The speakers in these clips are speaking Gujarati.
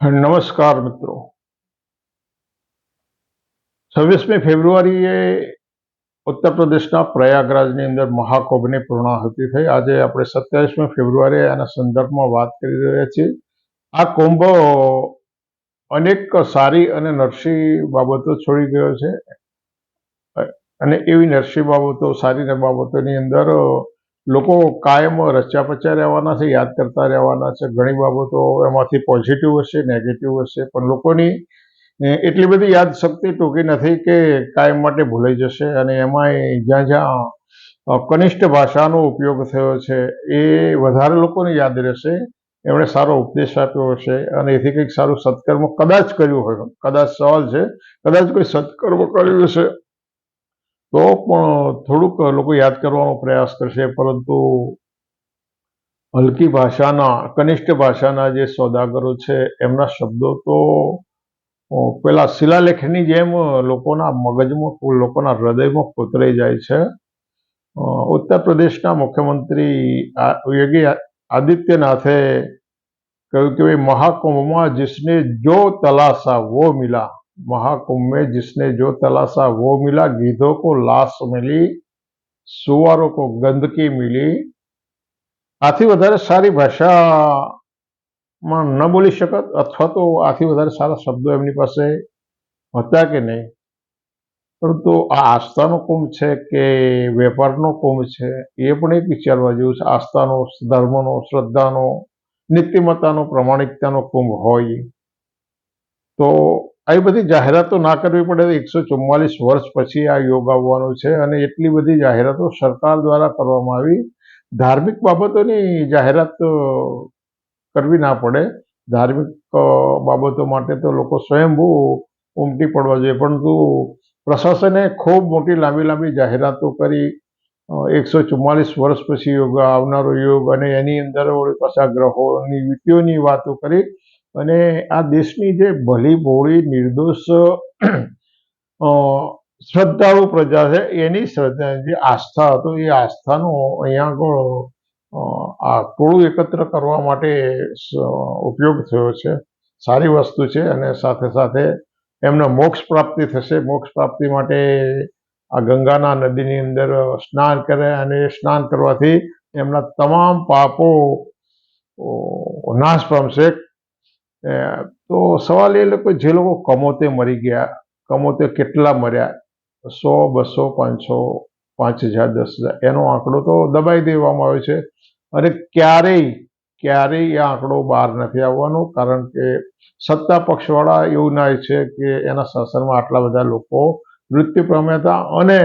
નમસ્કાર મિત્રો. છવ્વીસમી ફેબ્રુઆરીએ ઉત્તર પ્રદેશના પ્રયાગરાજની અંદર મહાકુંભની પૂર્ણાહુતિ થઈ. આજે આપણે સત્યાવીસમી ફેબ્રુઆરી આના સંદર્ભમાં વાત કરી રહ્યા છીએ. આ કુંભ અનેક સારી અને નરસી બાબતો છોડી ગયો છે. અને એવી નરસી બાબતો, સારી બાબતોની અંદર લોકો કાયમ રચ્યા પચ્યા રહેવાના છે, યાદ કરતા રહેવાના છે. ઘણી બાબતો એમાંથી પોઝિટિવ હશે નેગેટિવ હશે, પણ લોકોની એટલી બધી યાદ શક્તિ ટૂંકી નથી કે કાયમ માટે ભૂલાઈ જશે અને એમાંય જ્યાં જ્યાં કનિષ્ઠ ભાષાનો ઉપયોગ થયો છે, એ વધારે લોકોને યાદ રહેશે. એમણે સારો ઉપદેશ આપ્યો હશે અને એથી કંઈક સારું સત્કર્મ કદાચ કર્યું હોય. કદાચ સવાલ છે, કદાચ કોઈ સત્કર્મ કર્યું હશે. તો પણ થોડુંક લોકો યાદ કરવાનો પ્રયાસ કરશે, પરંતુ હલકી ભાષાના, કનિષ્ઠ ભાષાના જે સોદાગરો છે, એમના શબ્દો તો પેલા શિલાલેખની જેમ લોકોના મગજમાં, લોકોના હૃદયમાં કોતરાઈ જાય છે. ઉત્તર પ્રદેશના મુખ્યમંત્રી યોગી આદિત્યનાથે કહ્યું કે ભાઈ, મહાકુંભમાં જિસને જો તલાસા વો મિલા. महाकुंभ में जिसने जो तलाशा वो मिला गीधों को लाश मिली सुअरों को गंदकी मिली આથી વધારે સારી ભાષામાં ન બોલી શકત અથવા તો આથી વધારે સારા શબ્દો એમની પાસે હતા કે નહીં પરંતુ આ આસ્થાનો કુંભ છે કે વેપારનો કુંભ છે એ પણ એક વિચારવા જેવું છે આસ્થાનો ધર્મનો શ્રદ્ધાનો નીતિમત્તાનો પ્રમાણિકતાનો કુંભ હોય તો આવી બધી જાહેરાતો ના કરવી પડે એકસો ચુમ્માલીસ વર્ષ પછી આ યોગ આવવાનો છે અને એટલી બધી જાહેરાતો સરકાર દ્વારા કરવામાં આવી. ધાર્મિક બાબતોની જાહેરાત કરવી ના પડે. ધાર્મિક બાબતો માટે તો લોકો સ્વયંભૂ ઉમટી પડવા જોઈએ. પરંતુ પ્રશાસને ખૂબ મોટી લાંબી લાંબી જાહેરાતો કરી એકસો ચુમ્માલીસ વર્ષ પછી યોગ આવનારો યોગ અને એની અંદર પાછા ગ્રહોની યુતિઓની વાતો કરી. અને આ દેશની જે ભલી ભોળી નિર્દોષ શ્રદ્ધાળુ પ્રજા છે, એની શ્રદ્ધા, જે આસ્થા હતો, એ આસ્થાનો અહીંયા આગળ આ ટોળું એકત્ર કરવા માટે ઉપયોગ થયો છે. સારી વસ્તુ છે અને સાથે સાથે એમને મોક્ષ પ્રાપ્તિ થશે. મોક્ષ પ્રાપ્તિ માટે આ ગંગાના નદીની અંદર સ્નાન કરે અને સ્નાન કરવાથી એમના તમામ પાપો નાશ પામશે. તો સવાલ એ લોકો જે લોકો કમોતે મરી ગયા, કમોતે કેટલા મર્યા? સો, બસો, પાંચસો, પાંચ હજાર, દસ હજાર, એનો આંકડો તો દબાઈ દેવામાં આવ્યો છે. અને ક્યારેય ક્યારેય એ આંકડો બહાર નથી આવવાનો, કારણ કે સત્તા પક્ષવાળા એવું ના છે કે એના શાસનમાં આટલા બધા લોકો મૃત્યુ પામ્યા હતા. અને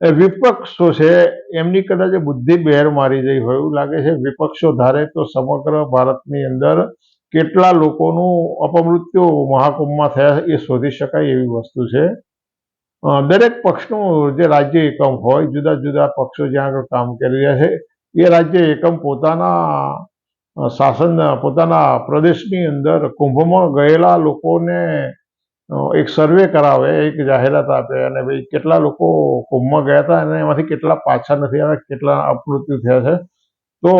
વિપક્ષો છે, એમની કદાચ બુદ્ધિ બેર મારી ગઈ હોય એવું લાગે છે. વિપક્ષો ધારે તો સમગ્ર ભારતની અંદર કેટલા લોકોનું અપમૃત્યુ મહાકુંભમાં થયા એ શોધી શકાય એવી વસ્તુ છે. દરેક પક્ષનું જે રાજ્ય એકમ હોય, જુદા જુદા પક્ષો જ્યાં આગળ કામ કરી રહ્યા છે, એ રાજ્ય એકમ પોતાના શાસન, પોતાના પ્રદેશની અંદર કુંભમાં ગયેલા લોકોને એક સર્વે કરાવે, એક જાહેરાત આપે અને ભાઈ કેટલા લોકો કુંભમાં ગયા હતા અને એમાંથી કેટલા પાછા નથી આવ્યા, કેટલા અપમૃત્યુ થયા છે. તો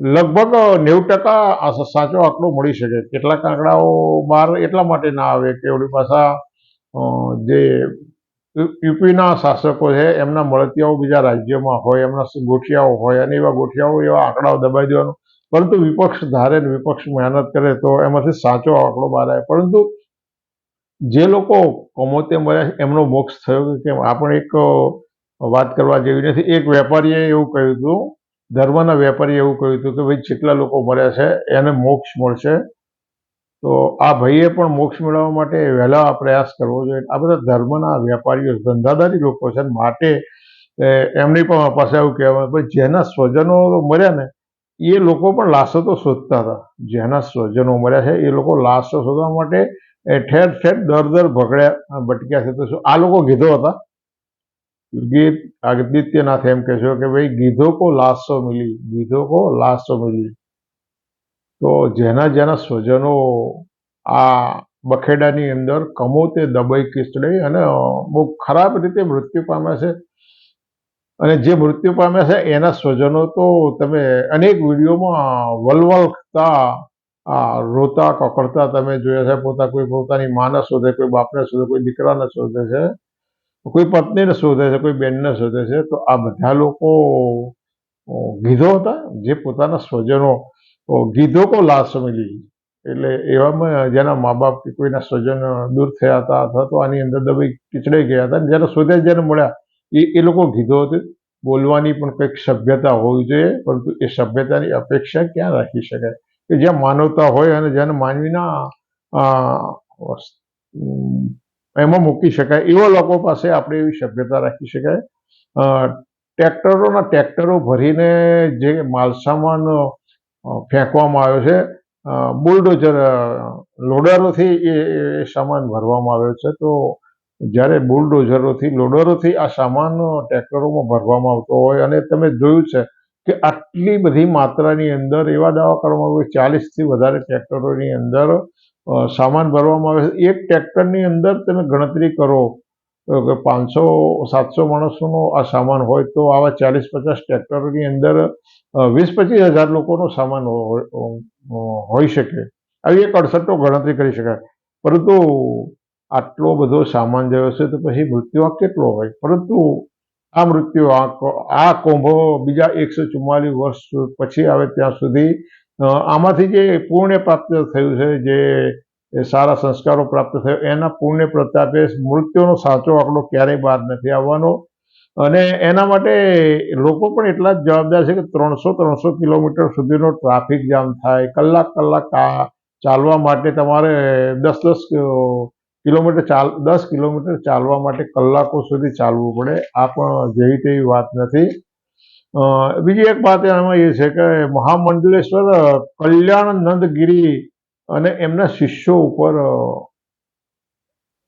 લગભગ નેવું ટકા સાચો આંકડો મળી શકે. કેટલાક આંકડાઓ બહાર એટલા માટે ના આવે કે ઓલી પાછા જે યુપીના શાસકો છે, એમના મળતિયાઓ બીજા રાજ્યોમાં હોય, એમના ગોઠિયાઓ હોય, અને એવા ગોઠિયાઓ, એવા આંકડાઓ દબાઈ દેવાનું. પરંતુ વિપક્ષ ધારે વિપક્ષ મહેનત કરે તો એમાંથી સાચો આંકડો બહાર આવે. પરંતુ જે લોકો કમોતે મળ્યા એમનો મોક્ષ થયો કે કેમ? આપણે એક વાત કરવા જેવી નથી. એક વેપારીએ એવું કહ્યું હતું ધર્મના વેપારીએ એવું કહ્યું હતું કે ભાઈ જેટલા લોકો મર્યા છે, એને મોક્ષ મળશે. તો આ ભાઈએ પણ મોક્ષ મેળવવા માટે વહેલા પ્રયાસ કરવો જોઈએ. આ બધા ધર્મના વેપારીઓ, ધંધાદારી લોકો છે માટે એમની પણ પાસે એવું કહેવાય ભાઈ જેના સ્વજનો મર્યા ને, એ લોકો પણ લાશો તો શોધતા હતા. જેના સ્વજનો મર્યા છે, એ લોકો લાશો શોધવા માટે ઠેર ઠેર દર દર ભગડ્યા, ભટક્યા છે. તો આ લોકો કીધો હતા? ગીત આદિત્યનાથ એમ કહે છે કે ભાઈ ગીધો કો લાશો મિલી, ગીધો કો લાશો મિલી. તો જેના જેના સ્વજનો આ બખેડાની અંદર કમોતે દબાઈ કિચડાઈ અને બહુ ખરાબ રીતે મૃત્યુ પામ્યા છે. અને જે મૃત્યુ પામ્યા છે, એના સ્વજનો તો તમે અનેક વિડીયોમાં વલવલતા આ રોતા, કકડતા તમે જોયા છે, પોતા કોઈ પોતાની માને શોધે, કોઈ બાપને શોધે, કોઈ દીકરાને શોધે છે. કોઈ પત્નીને શોધે છે, કોઈ બેનને શોધે છે, તો આ બધા લોકો ગીધો હતા જે પોતાના સ્વજનો ગીધો કો લાશ મિલી એટલે એવામાં જેના મા બાપ કે કોઈના સ્વજન દૂર થયા હતા અથવા તો આની અંદર દબાઈ કીચડાઈ ગયા હતા જ્યારે શોધ્યા જ્યારે મળ્યા, એ એ લોકો ગીધો હતી. બોલવાની પણ કંઈક સભ્યતા હોવી જોઈએ, પરંતુ એ સભ્યતાની અપેક્ષા ક્યાં રાખી શકાય? કે જ્યાં માનવતા હોય અને જેને માનવીના એમાં મૂકી શકાય. એવા લોકો પાસે આપણે એવી સભ્યતા રાખી શકાય. ટ્રેક્ટરોના ટ્રેક્ટરો ભરીને જે માલસામાન ફેંકવામાં આવ્યો છે. બુલડોઝર લોડરોથી એ સામાન ભરવામાં આવ્યો છે. તો જ્યારે બુલડોઝરોથી, લોડરોથી આ સામાન ટ્રેક્ટરોમાં ભરવામાં આવતો હોય અને તમે જોયું છે કે આટલી બધી માત્રાની અંદર એવા દાવા કરવામાં આવ્યો ચાલીસથી વધારે ટ્રેક્ટરોની અંદર સામાન ભરવામાં આવે એક ટ્રેક્ટરની અંદર તમે ગણતરી કરો કે પાંચસો, સાતસો માણસોનો આ સામાન હોય તો આવા ચાલીસ, પચાસ ટ્રેક્ટરની અંદર વીસ, પચીસ હજાર લોકોનો સામાન હોઈ શકે. આવી એક અડસઠો ગણતરી કરી શકાય. પરંતુ આટલો બધો સામાન જયો છે તો પછી મૃત્યુઆંક કેટલો હોય? પરંતુ આ મૃત્યુ આ કુંભો બીજા એકસો ચુમ્માલીસ વર્ષ પછી આવે ત્યાં સુધી આમાંથી જે પુણ્ય પ્રાપ્ત થયું છે, જે સારા સંસ્કારો પ્રાપ્ત થયો, એના પુણ્ય પ્રતાપે મૃત્યુનો સાચો આંકડો ક્યારેય બહાર નથી આવવાનો. અને એના માટે લોકો પણ એટલા જ જવાબદાર છે કે ત્રણસો ત્રણસો કિલોમીટર સુધીનો ટ્રાફિક જામ થાય. કલાક કલાક ચાલવા માટે તમારે દસ દસ કિલોમીટર ચાલ, દસ કિલોમીટર ચાલવા માટે કલાકો સુધી ચાલવું પડે. આ પણ જેવી તેવી વાત નથી. બીજી એક વાત એમાં એ છે કે મહામંડલેશ્વર કલ્યાણ નંદગીરી અને એમના શિષ્યો ઉપર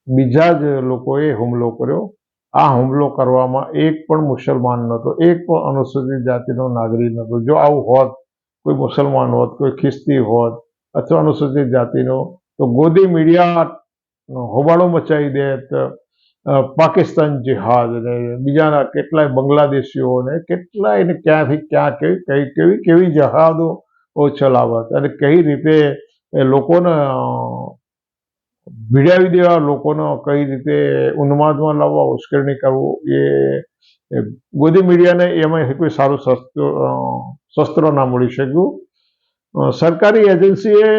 બીજા જ લોકોએ હુમલો કર્યો. આ હુમલો કરવામાં એક પણ મુસલમાન નહોતો, એક પણ અનુસૂચિત જાતિનો નાગરિક નહોતો. જો આવું હોત, કોઈ મુસલમાન હોત, કોઈ ખ્રિસ્તી હોત અથવા અનુસૂચિત જાતિનો, તો ગોદી મીડિયા હોબાળો મચાવી દેત પાકિસ્તાન જિહાદ ને બીજાના કેટલાય બંગલાદેશીઓને કેટલાય ને ક્યાંથી ક્યાં કેવી, કઈ કેવી કેવી જહાદો ચલાવત અને કઈ રીતે એ લોકોને ભીડાવી દેવા, લોકોનો કઈ રીતે ઉન્માદમાં લાવવા, ઉશ્કેરણી કરવું, એ ગોદી મીડિયાને એમાં કોઈ સારું શસ્ત્ર ના મળી શક્યું. સરકારી એજન્સીએ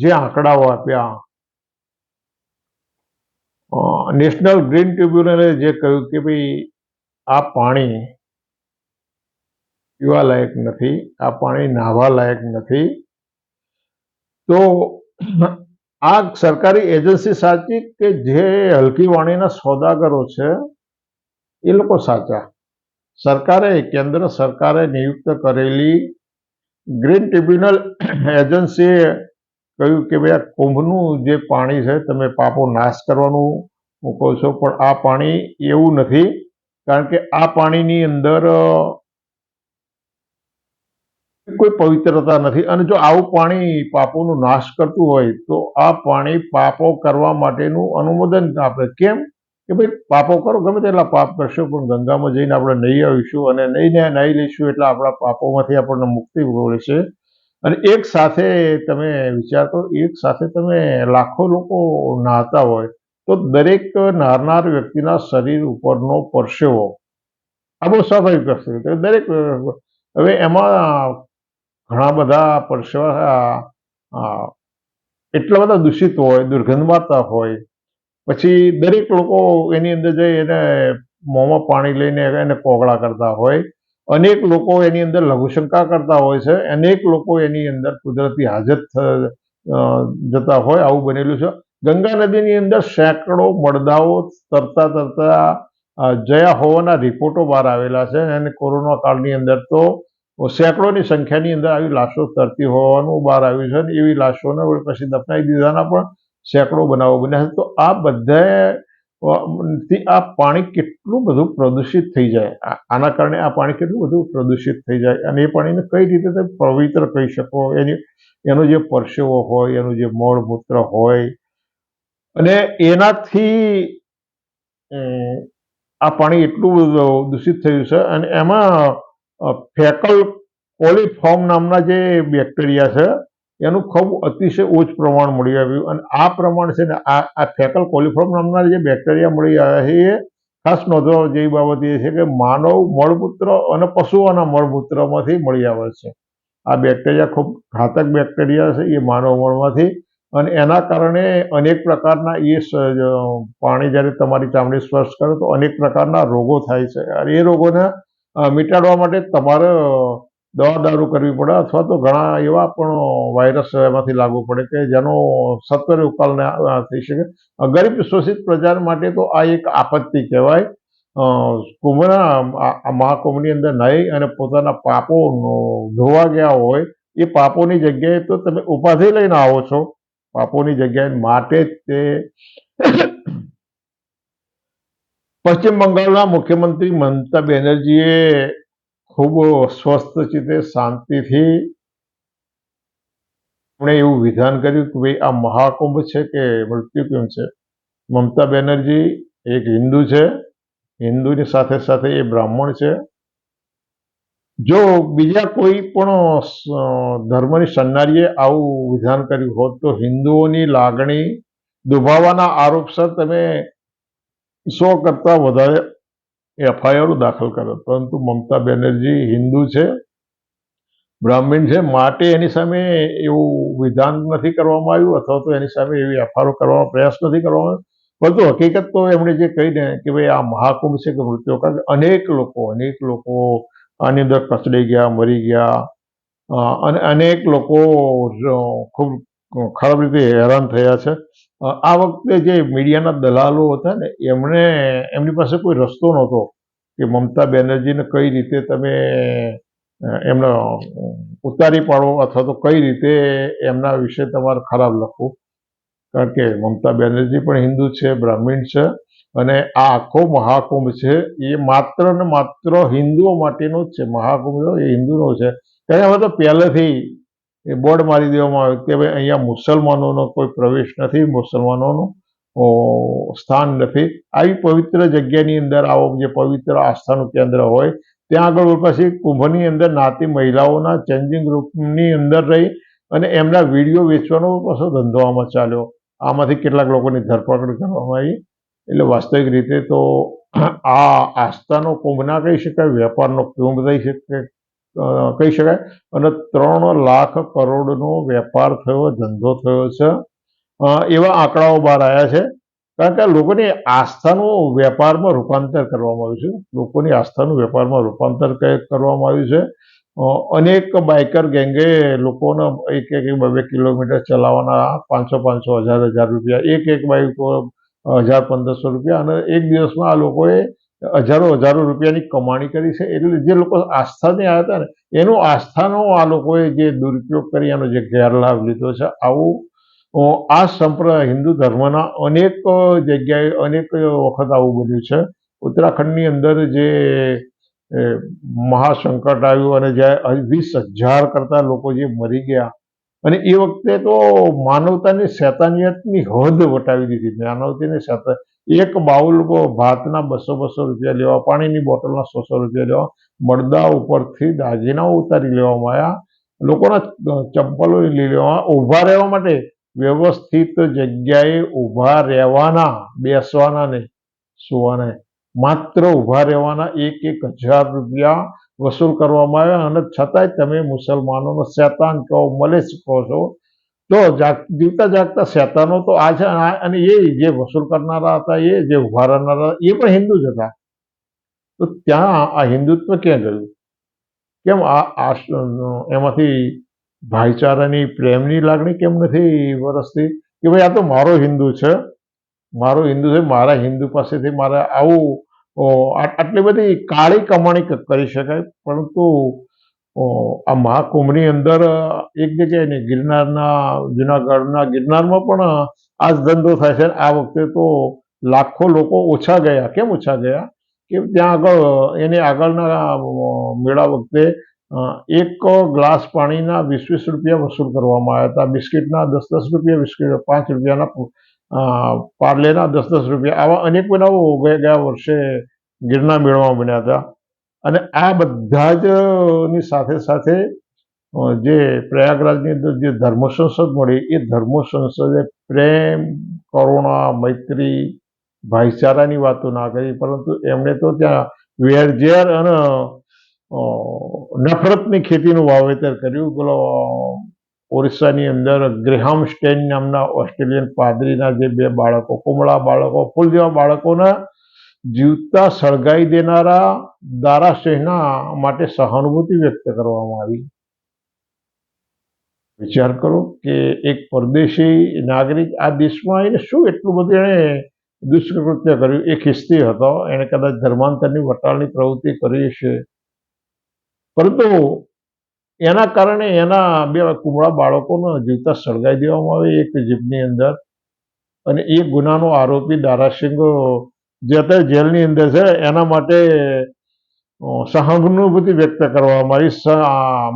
જે આંકડાઓ આપ્યા નેશનલ ગ્રીન ટ્રિબ્યુનલે જે કહ્યું કે ભાઈ, આ પાણી પીવા લાયક નથી, આ પાણી નાહવા લાયક નથી, તો આ સરકારી એજન્સી સાચી કે જે હલકી વાણીના સોદાગરો છે, એ લોકો સાચા? સરકારે, કેન્દ્ર સરકારે નિયુક્ત કરેલી ગ્રીન ટ્રિબ્યુનલ એજન્સીએ કહ્યું કે ભાઈ આ કુંભનું જે પાણી છે, તમે પાપો નાશ કરવાનું મૂકો છો, પણ આ પાણી એવું નથી, કારણ કે આ પાણીની અંદર કોઈ પવિત્રતા નથી. અને જો આવું પાણી પાપોનો નાશ કરતું હોય, તો આ પાણી પાપો કરવા માટેનું અનુમોદન આપે. કેમ? કે ભાઈ, પાપો કરો, ગમે તેટલા પાપ કરશો, પણ ગંગામાં જઈને આપણે નહીં આવીશું અને નહીં નાહી લઈશું એટલે આપણા પાપોમાંથી આપણને મુક્તિ મળશે અને એક સાથે તમે વિચાર કરો, એક સાથે તમે લાખો લોકો નહાતા હોય, તો દરેક નાહનાર વ્યક્તિના શરીર ઉપરનો પરસેવો. આ બહુ સ્વાભાવિક વસ્તુ દરેક, હવે એમાં ઘણા બધા પરસેવા એટલા બધા દૂષિત હોય દુર્ગંધ મારતા હોય. પછી દરેક લોકો એની અંદર જઈ એને મોંમાં પાણી લઈને એને કોગળા કરતા હોય. અનેક લોકો એની અંદર લઘુશંકા કરતા હોય છે. અનેક લોકો એની અંદર કુદરતી હાજત જતા હોય આવું બનેલું છે. ગંગા નદીની અંદર સેંકડો મળદાઓ તરતા તરતા જયા હોવાના રિપોર્ટો બહાર આવેલા છે અને કોરોના કાળની અંદર તો સેંકડોની સંખ્યાની અંદર આવી લાશો તરતી હોવાનું બહાર આવ્યું છે અને એવી લાશોને પછી દફનાવી દીધાના પણ સેંકડો બનાવો બન્યા છે. તો આ બધા આ પાણી કેટલું બધું પ્રદૂષિત થઈ જાય? આના કારણે આ પાણી કેટલું બધું પ્રદૂષિત થઈ જાય? અને એ પાણીને કઈ રીતે તમે પવિત્ર કહી શકો? એની, એનો જે પરસેવો હોય, એનું જે મળમૂત્ર હોય, અને એનાથી આ પાણી એટલું બધું દૂષિત થયું છે. અને એમાં ફેકલ કોલિફોર્મ નામના જે બેક્ટેરિયા છે એનું ખૂબ અતિશય ઉચ્ચ પ્રમાણ મળી આવ્યું અને આ પ્રમાણ છે ને આ આ ફેકલ કોલિફોર્મ નામના જે બેક્ટેરિયા મળી આવ્યા છે, એ ખાસ નોંધવા જેવી બાબત એ છે કે માનવ મળમૂત્ર અને પશુઓના મળમૂત્રમાંથી મળી આવે છે. આ બેક્ટેરિયા ખૂબ ઘાતક બેક્ટેરિયા છે એ માનવ મળમાંથી અને એના કારણે અનેક પ્રકારના એ પાણી જ્યારે તમારી ચામડી સ્પર્શ કરે તો અનેક પ્રકારના રોગો થાય છે. અને એ રોગોને મિટાડવા માટે તમારે દવા દારૂ કરવી પડે અથવા તો ઘણા એવા પણ વાયરસ એમાંથી લાગુ પડે કે જેનો સત્વરે ઉકાલ થઈ શકે. ગરીબ શોષિત પ્રજા માટે તો આ એક આપત્તિ કહેવાય. કુંભના મહાકુંભની અંદર નહીં અને પોતાના પાપો ધોવા ગયા હોય, એ પાપોની જગ્યાએ તો તમે ઉપાધિ લઈને આવો છો. પાપોની જગ્યાએ માટે તે પશ્ચિમ બંગાળના મુખ્યમંત્રી મમતા બેનર્જીએ ખૂબ સ્વસ્થ ચિત્તે શાંતિથી એમણે એવું વિધાન કર્યું કે ભાઈ આ મહાકુંભ છે કે મૃત્યુ કેમ છે? મમતા બેનર્જી એક હિન્દુ છે. હિન્દુની સાથે સાથે એ બ્રાહ્મણ છે. જો બીજા કોઈ પણ ધર્મની સન્નારીએ આવું વિધાન કર્યું હોત તો હિન્દુઓની લાગણી દુભાવવાના આરોપસર તમે સો કરતાં વધારે એફઆઈઆર દાખલ કરે. પરંતુ મમતા બેનર્જી હિન્દુ છે, બ્રાહ્મણ છે, માટે એની સામે એવું વિધાન નથી કરવામાં આવ્યું અથવા તો એની સામે એવી એફઆઈઆર કરવાનો પ્રયાસ નથી કરવામાં પરંતુ હકીકત તો એમણે જે કહીને કે ભાઈ આ મહાકુંભ છે કે મૃત્યુ કારણ અનેક લોકો અનેક લોકો આની અંદર કચડી ગયા, મરી ગયા અને અનેક લોકો ખૂબ ખરાબ રીતે હેરાન થયા છે. આ વખતે જે મીડિયાના દલાલો હતા ને, એમણે, એમની પાસે કોઈ રસ્તો નહોતો કે મમતા બેનર્જીને કઈ રીતે તમે એમનો ઉતારી પાડો અથવા તો કઈ રીતે એમના વિશે તમારે ખરાબ લખવું. કારણ કે મમતા બેનર્જી પણ હિન્દુ છે, બ્રાહ્મીણ છે અને આ આખો મહાકુંભ છે, એ માત્ર ને માત્ર હિન્દુઓ માટેનો જ છે. મહાકુંભ એ હિન્દુનો છે. કે હવે તો પહેલેથી એ બોર્ડ મારી દેવામાં આવ્યું કે ભાઈ અહીંયા મુસલમાનોનો કોઈ પ્રવેશ નથી, મુસલમાનોનું સ્થાન નથી. આવી પવિત્ર જગ્યાની અંદર આવો જે પવિત્ર આસ્થાનું કેન્દ્ર હોય, ત્યાં આગળ પછી કુંભની અંદર નાતી મહિલાઓના ચેન્જિંગ રૂમની અંદર રહી અને એમના વીડિયો વેચવાનો પાછો ધંધો આમાં ચાલ્યો. આમાંથી કેટલાક લોકોની ધરપકડ કરવામાં આવી. એટલે વાસ્તવિક રીતે તો આ આસ્થાનો કુંભ ના કહી શકાય, વેપારનો કુંભ થઈ શકે કહી શકાય. અને ત્રણ લાખ કરોડનો વેપાર થયો, ધંધો થયો છે. એવા આંકડાઓ બહાર આવ્યા છે. કારણ કે લોકોની આસ્થાનું વેપારમાં રૂપાંતર કરવામાં આવ્યું છે. લોકોની આસ્થાનું વેપારમાં રૂપાંતર કરવામાં આવ્યું છે? અનેક બાઇકર ગેંગે લોકોને એક એક બે બે કિલોમીટર ચલાવવાના પાંચસો પાંચસો હજાર હજાર રૂપિયા, એક એક બાઇક હજાર પંદરસો રૂપિયા અને એક દિવસમાં આ લોકોએ હજારો હજારો રૂપિયાની કમાણી કરી છે. એટલે જે લોકો આસ્થાથી આવ્યા હતા ને, એનો આસ્થાનો આ લોકોએ જે દુરુપયોગ કરી, એનો જે ગેરલાભ લીધો છે. આવું આ સંપ્રદાય હિન્દુ ધર્મના અનેક જગ્યાએ અનેક વખત આવું બન્યું છે. ઉત્તરાખંડની અંદર જે મહાસંકટ આવ્યું અને જે વીસ હજાર કરતા લોકો જે મરી ગયા. અને એ વખતે તો માનવતાની શૈતાનિયતની હદ વટાવી દીધી. માનવતાની શૈતાન એક બાઉલ ભાતના બસો બસો રૂપિયા લેવા, પાણીની બોટલના સો સો રૂપિયા લેવા મળદા ઉપરથી દાગીનાઓ ઉતારી લેવામાં આવ્યા. લોકોના ચંપલો લઈ લેવા ઊભા રહેવા માટે વ્યવસ્થિત જગ્યાએ ઊભા રહેવાના, બેસવાના નહીં, સુવાના માત્ર ઊભા રહેવાના એક એક હજાર રૂપિયા વસૂલ કરવામાં આવ્યા અને છતાંય તમે મુસલમાનોનો શેતાન કહો, મલેશ કહો છો તો જાગ- જીવતા જાગતા શેતાનો તો આ છે અને એ જે વસૂલ કરનારા હતા, એ જે ઉભારનારા એ પણ હિન્દુ જ હતા. તો ત્યાં આ હિન્દુત્વ ક્યાં ગયું? કેમ આ એમાંથી ભાઈચારાની, પ્રેમની લાગણી કેમ નથી વરસતી? કે ભાઈ આ તો મારો હિન્દુ છે. મારો હિન્દુ છે, મારા હિન્દુ પાસેથી મારે આવું આટલી બધી કાળી કમાણી કરી શકાય. પરંતુ આ મહાકુંભની અંદર એક જગ્યાએ નહીં ગિરનારના, જુનાગઢના ગિરનારમાં પણ આ જ ધંધો થાય છે. આ વખતે તો લાખો લોકો ઓછા ગયા. કેમ ઓછા ગયા? કે ત્યાં આગળ એની આગળના મેળા વખતે એક ગ્લાસ પાણીના વીસ વીસ રૂપિયા વસૂલ કરવામાં આવ્યા હતા. બિસ્કિટના દસ દસ રૂપિયા, બિસ્કિટ પાંચ રૂપિયાના પાર્લેના દસ દસ રૂપિયા. આવા અનેક બનાવો ગયા વર્ષે ગિરનાર મેળામાં બન્યા હતા. અને આ બધા જ ની સાથે સાથે જે પ્રયાગરાજની અંદર જે ધર્મ સંસદ મળી, એ ધર્મ સંસદે પ્રેમ, કરુણા, મૈત્રી, ભાઈચારાની વાતો ના કરી, પરંતુ એમણે તો ત્યાં વેરઝેર અને નફરતની ખેતીનું વાવેતર કર્યું. પેલો ઓરિસ્સાની અંદર ગ્રેહામ સ્ટેન નામના ઓસ્ટ્રેલિયન પાદરીના જે બે બાળકો, કુમળા બાળકો ફૂલ જેવા બાળકોના જીવતા સળગાઈ દેનારા દારાસિંહના માટે સહાનુભૂતિ વ્યક્ત કરવામાં આવી. વિચાર કરો કે એક પરદેશી નાગરિક આ દેશમાં એને શું એટલું બધું એણે દુષ્કૃત્ય કર્યું? એ ખ્રિસ્તી હતો. એણે કદાચ ધર્માંતરની વટાળની પ્રવૃત્તિ કરી છે પરંતુ એના કારણે એના બે કુમળા બાળકોને જીવતા સળગાઈ દેવામાં આવે એક જીભની અંદર અને એ ગુનાનો આરોપી દારાસિંહ જે અત્યારે જેલની અંદર છે, એના માટે સહાનુભૂતિ વ્યક્ત કરવામાં આવી.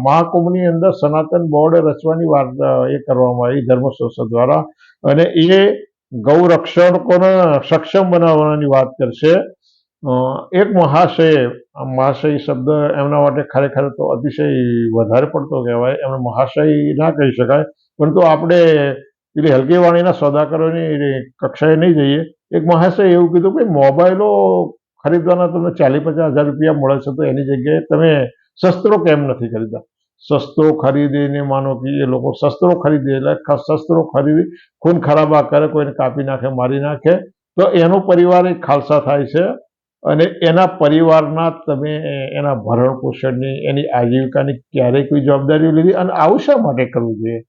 મહાકુંભની અંદર સનાતન બોર્ડ રચવાની વાત એ કરવામાં આવી ધર્મ સંસ્થા દ્વારા. અને એ ગૌરક્ષકોને સક્ષમ બનાવવાની વાત કરશે. એક મહાશય મહાશય શબ્દ એમના માટે ખરેખર તો અતિશય વધારે પડતો કહેવાય. એમને મહાશય ના કહી શકાય. પરંતુ આપણે પેલી હલકી વાણીના કક્ષાએ નહીં જઈએ. એક મહાશય એવું કીધું કે મોબાઈલો ખરીદવાના તમને ચાલીસ પચાસ હજાર રૂપિયા મળે છે તો એની જગ્યાએ તમે શસ્ત્રો કેમ નથી ખરીદતા? શસ્ત્રો ખરીદીને માનો કે એ લોકો શસ્ત્રો ખરીદે એટલે શસ્ત્રો ખરીદી, ખૂન ખરાબા કરે કોઈને કાપી નાખે, મારી નાખે, તો એનો પરિવાર એક ખાલસા થાય છે અને એના પરિવારના તમે એના ભરણ પોષણની, એની આજીવિકાની ક્યારેય કોઈ જવાબદારીઓ લીધી અને આવું શા માટે કરવું જોઈએ?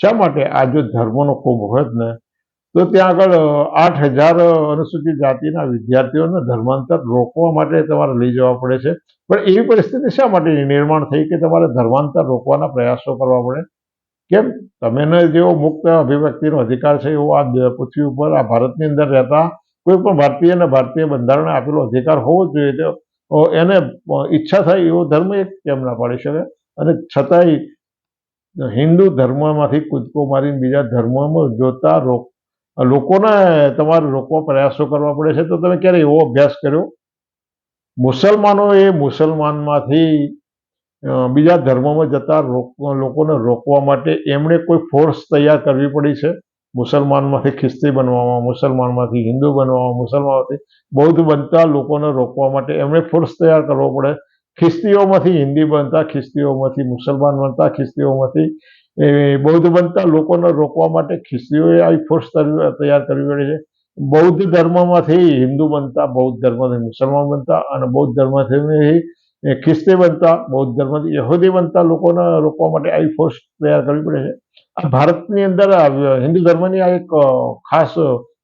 શા માટે આ જો ધર્મનો ખૂબ હોત ને, તો ત્યાં આગળ આઠ હજાર અનુસૂચિત જાતિના વિદ્યાર્થીઓને ધર્માંતર રોકવા માટે તમારે લઈ જવા પડે છે. પણ એવી પરિસ્થિતિ શા માટે નિર્માણ થઈ કે તમારે ધર્માંતર રોકવાના પ્રયાસો કરવા પડે? કેમ? તમેને જેવો મુક્ત અભિવ્યક્તિનો અધિકાર છે એવો આ પૃથ્વી ઉપર, આ ભારતની અંદર રહેતા કોઈ પણ ભારતીયને ભારતીય બંધારણે આપેલો અધિકાર હોવો જોઈએ. એને ઈચ્છા થાય એવો ધર્મ એક કેમ ના પાડી શકે? અને છતાંય હિન્દુ ધર્મમાંથી કૂદકો મારીને બીજા ધર્મમાં જોતા રોક લોકોને તમારે રોકવા પ્રયાસો કરવા પડે છે. તો તમે ક્યારે એવો અભ્યાસ કર્યો? મુસલમાનો એ મુસલમાનમાંથી બીજા ધર્મમાં જતા રોક- લોકોને રોકવા માટે એમણે કોઈ ફોર્સ તૈયાર કરવી પડી છે? મુસલમાનમાંથી ખ્રિસ્તી બનવામાં, મુસલમાનમાંથી હિન્દુ બનવામાં, મુસલમાનમાંથી બૌદ્ધ બનતા લોકોને રોકવા માટે એમણે ફોર્સ તૈયાર કરવો પડે? ખ્રિસ્તીઓમાંથી હિન્દી બનતા, ખ્રિસ્તીઓમાંથી મુસલમાન બનતા, ખ્રિસ્તીઓમાંથી એ બૌદ્ધ બનતા, લોકોને રોકવા માટે ખ્રિસ્તીઓએ આવી ફોર્સ તૈયાર કરવી પડે છે. બૌદ્ધ ધર્મમાંથી હિન્દુ બનતા, બૌદ્ધ ધર્મથી મુસલમાન બનતા અને બૌદ્ધ ધર્મથી ખ્રિસ્તી બનતા, બૌદ્ધ ધર્મથી યહૂદી બનતા, લોકોને રોકવા માટે આવી ફોર્સ તૈયાર કરવી પડે છે. ભારતની અંદર હિન્દુ ધર્મની આ એક ખાસ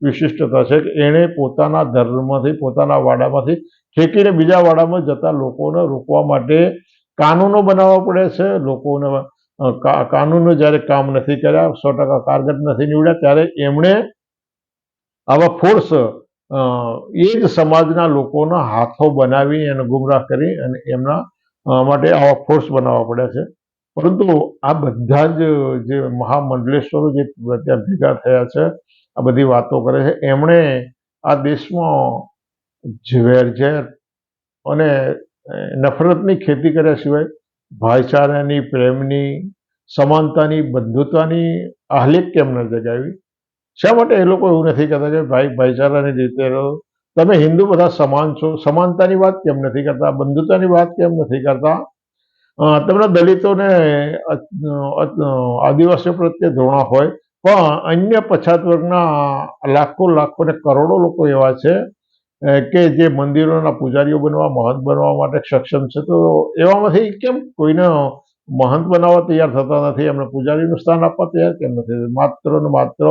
વિશિષ્ટતા છે કે એણે પોતાના ધર્મમાંથી, પોતાના વાડામાંથી, ઠેકીને બીજા વાડામાં જતા લોકોને રોકવા માટે કાનૂનો બનાવવા પડે છે. લોકોને કાનૂનો જ્યારે કામ નથી કર્યા, સો ટકા કારગર નથી નીવડ્યા, ત્યારે એમણે આવા ફોર્સ એ જ સમાજના લોકોના હાથો બનાવી અને ગુમરાહ કરી અને એમના માટે આવા ફોર્સ બનાવવા પડ્યા છે. પરંતુ આ બધા જ, જે મહામંડલેશ્વરો જે ત્યાં ભેગા થયા છે આ બધી વાતો કરે છે. એમણે આ દેશમાં ઝેર અને નફરતની ખેતી કર્યા સિવાય ભાઈચારાની, પ્રેમની, સમાનતાની, બંધુત્વની આહલેખ કેમ ન જગાવી? શા માટે એ લોકો એવું નથી કહેતા કે ભાઈ, ભાઈચારાની રીતે તમે હિન્દુ બધા સમાન છો. સમાનતાની વાત કેમ નથી કરતા? બંધુતાની વાત કેમ નથી કરતા? તમને દલિતોને આદિવાસીઓ પ્રત્યે ધોરણા હોય પણ અન્ય પછાત વર્ગના લાખો લાખો ને કરોડો લોકો એવા છે કે જે મંદિરોના પૂજારીઓ બનવા, મહંત બનવા માટે સક્ષમ છે. તો એવામાંથી કેમ કોઈને મહંત બનાવવા તૈયાર થતા નથી? એમને પૂજારીનું સ્થાન આપવા તૈયાર કેમ નથી? માત્ર ને માત્ર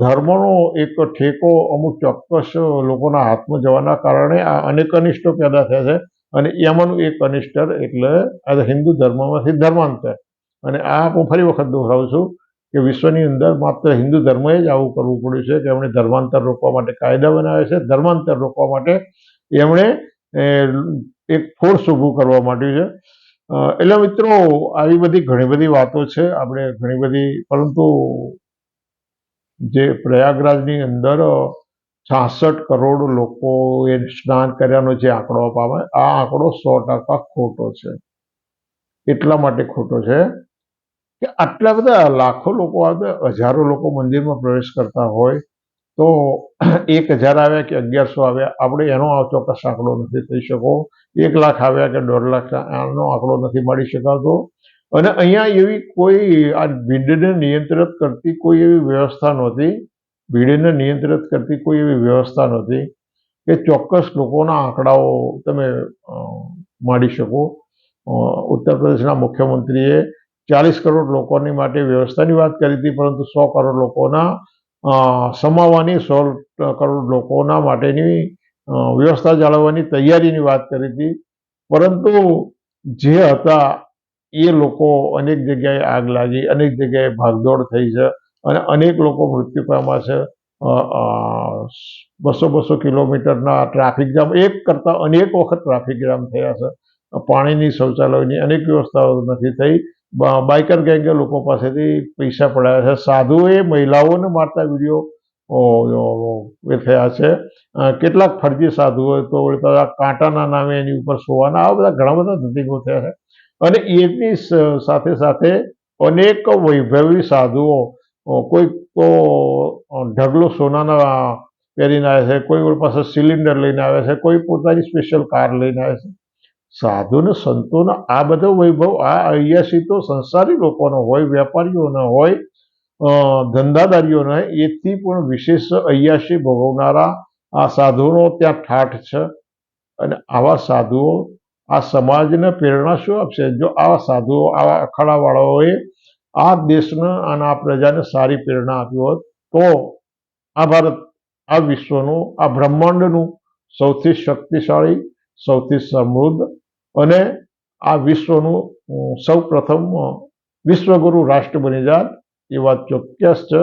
ધર્મનો એક ઠેકો અમુક ચોક્કસ લોકોના હાથમાં જવાના કારણે આ અનેક અનિષ્ટો પેદા થયા છે અને એમાંનું એક અનિષ્ટર એટલે આ હિન્દુ ધર્મમાંથી ધર્માંતર. અને આ હું ફરી વખત દોહરાવું છું. કે વિશ્વની અંદર માત્ર હિન્દુ ધર્મએ જ આવું કરવું પડ્યું છે કે એમણે ધર્માંતર રોકવા માટે કાયદા બનાવ્યા છે. ધર્માંતર રોકવા માટે એમણે એક ફોર્સ ઊભું કરવા માંડ્યું છે. એટલે મિત્રો, આવી બધી ઘણી બધી વાતો છે. આપણે ઘણી બધી, પરંતુ જે પ્રયાગરાજની અંદર છાસઠ કરોડ લોકોએ સ્નાન કર્યાનો જે આંકડો અપાવે આ આંકડો સો ટકા ખોટો છે. એટલા માટે ખોટો છે કે આટલા બધા લાખો લોકો આવતા હજારો લોકો મંદિરમાં પ્રવેશ કરતા હોય તો એક હજાર આવ્યા કે અગિયારસો આવ્યા આપણે એનો ચોક્કસ આંકડો નથી થઈ શકો. એક લાખ આવ્યા કે દોઢ લાખ આનો આંકડો નથી મળી શકાતો. અને અહીંયા એવી કોઈ આ ભીડને નિયંત્રિત કરતી કોઈ એવી વ્યવસ્થા નહોતી. ભીડને નિયંત્રિત કરતી કોઈ એવી વ્યવસ્થા નહોતી કે ચોક્કસ લોકોના આંકડાઓ તમે અ, શકો. ઉત્તર પ્રદેશના મુખ્યમંત્રીએ ચાલીસ કરોડ લોકોની માટે વ્યવસ્થાની વાત કરી હતી, પરંતુ સો કરોડ લોકોના સમાવવાની, સો કરોડ લોકોના માટેની વ્યવસ્થા જાળવવાની તૈયારીની વાત કરી હતી. પરંતુ જે હતા, એ લોકો અનેક જગ્યાએ આગ લાગી, અનેક જગ્યાએ ભાગદોડ થઈ છે અને અનેક લોકો મૃત્યુ પામ્યા છે બસો બસો કિલોમીટરના ટ્રાફિક જામ, એક કરતાં અનેક વખત ટ્રાફિક જામ થયા છે. પાણીની શૌચાલયની અનેક વ્યવસ્થાઓ નથી થઈ. બાઇકર ગેંગે લોકો પાસેથી પૈસા પડાયા છે. સાધુઓએ મહિલાઓને મારતા વીડિયો એ થયા છે. કેટલાક ફરજી સાધુઓ તો કાંટાના નામે એની ઉપર સોવાના આવા બધા ઘણા બધા ધંધીગો થયા છે. અને એની સાથે સાથે અનેક વૈભવી સાધુઓ કોઈ તો ઢગલો સોનાના પહેરીને આવે છે, કોઈ પાસે સિલિન્ડર લઈને આવે છે, કોઈ પોતાની સ્પેશિયલ કાર લઈને આવે છે. સાધુ ને સંતોનો આ બધો વૈભવ, આ અયાસી તો સંસારી લોકોનો હોય, વેપારીઓનો હોય ધંધાદારીઓનો હોય એથી પણ વિશેષ અયાસી ભોગવનારા આ સાધુનો ત્યાં ઠાઠ છે. અને આવા સાધુઓ આ સમાજને પ્રેરણા શું આપશે? જો આવા સાધુઓ, આવા અખાડાવાળાઓએ આ દેશને અને આ પ્રજાને સારી પ્રેરણા આપી હોત, તો આ ભારત, આ વિશ્વનું, આ બ્રહ્માંડનું સૌથી શક્તિશાળી, સૌથી સમૃદ્ધ અને આ વિશ્વનું સૌ પ્રથમ વિશ્વગુરુ રાષ્ટ્ર બની જાત એ વાત ચોક્કસ છે.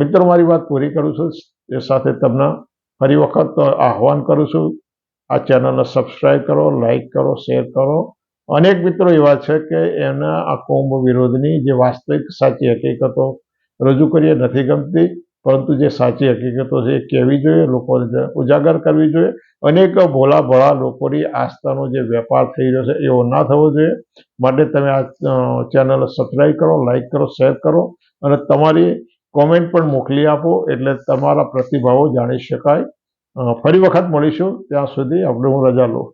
મિત્રો, મારી વાત પૂરી કરું છું. એ સાથે તમને ફરી વખત આહવાન કરું છું. આ ચેનલને સબસ્ક્રાઈબ કરો લાઈક કરો, શેર કરો. અનેક મિત્રો એવા છે કે એના આ કુંભ વિરોધની જે વાસ્તવિક સાચી હકીકતો રજૂ કરીએ નથી ગમતી. પરંતુ જે સાચી હકીકતો છે એ કહેવી જોઈએ, લોકોને ઉજાગર કરવી જોઈએ. અનેક ભોલા ભોળા લોકોની આસ્થાનો જે વેપાર થઈ રહ્યો છે એવો ના થવો જોઈએ. માટે તમે આ ચેનલ સબસ્ક્રાઈબ કરો લાઈક કરો શેર કરો અને તમારી કોમેન્ટ પણ મોકલી આપો એટલે તમારા પ્રતિભાવો જાણી શકાય. ફરી વખત મળીશું. ત્યાં સુધી આપણે હું રજા લઉં